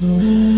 Bırak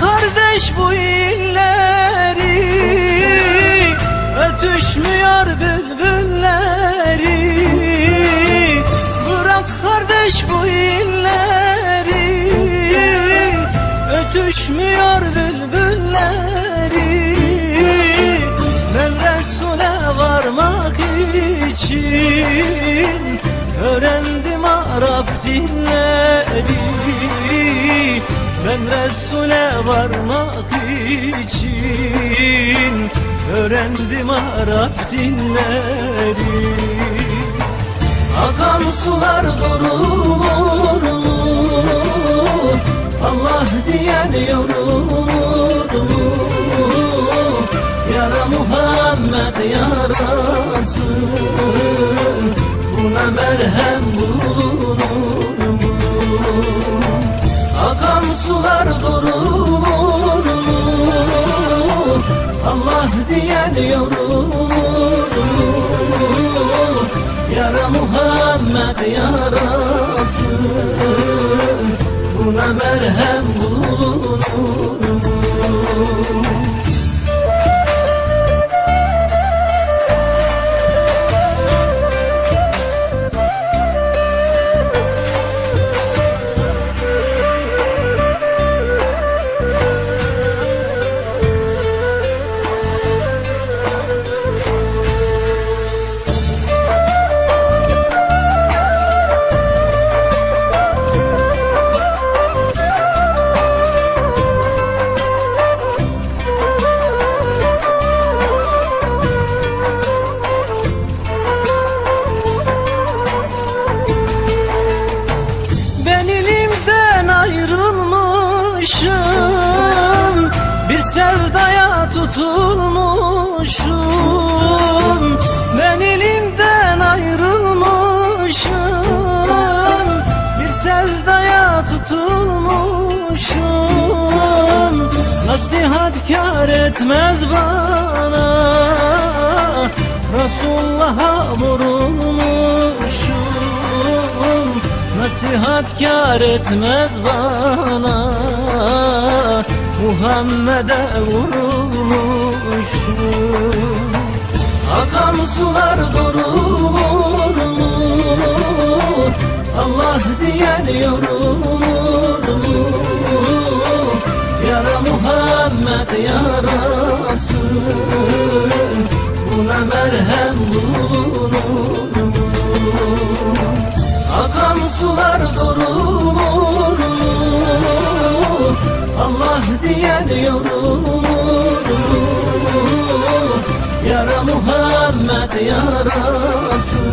kardeş bu illeri Ötüşmüyor bülbülleri. Bırak kardeş bu illeri Ötüşmüyor bülbülleri. Ben Resul'e varmak için Öğrendim Arap dilleri ben Resul'e varmak için Öğrendim Arap dinleri Akan sular durulur mu? Allah diyen yorulur mu? Yara Muhammed yarası Buna merhem Allah diyen yorulur mu? Yara Muhammed yarası Buna merhem bulunur mu? Ayrılmışım Bir sevdaya tutulmuşum. Ben elimden ayrılmışım. Bir sevdaya tutulmuşum. Nasihat kar etmez bana. Resulullah'a vurulmuşum Nasihat kar etmez bana Muhammed'e vurulmuşum Akan sular durulur mu? Allah diyen yorulur mu? Yara Muhammed yarası Buna merhem bulunur Allah diyen yorulur? Yara Muhammed yarası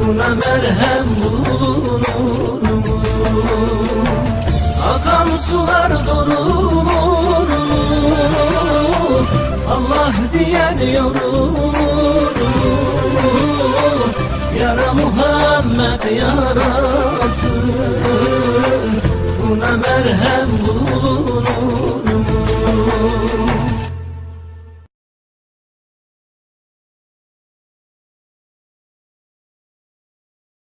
Buna merhem bulunur mu? Akan sular durulur? Allah diyen yorulur? Yara Muhammed yarası Buna merhem bulunur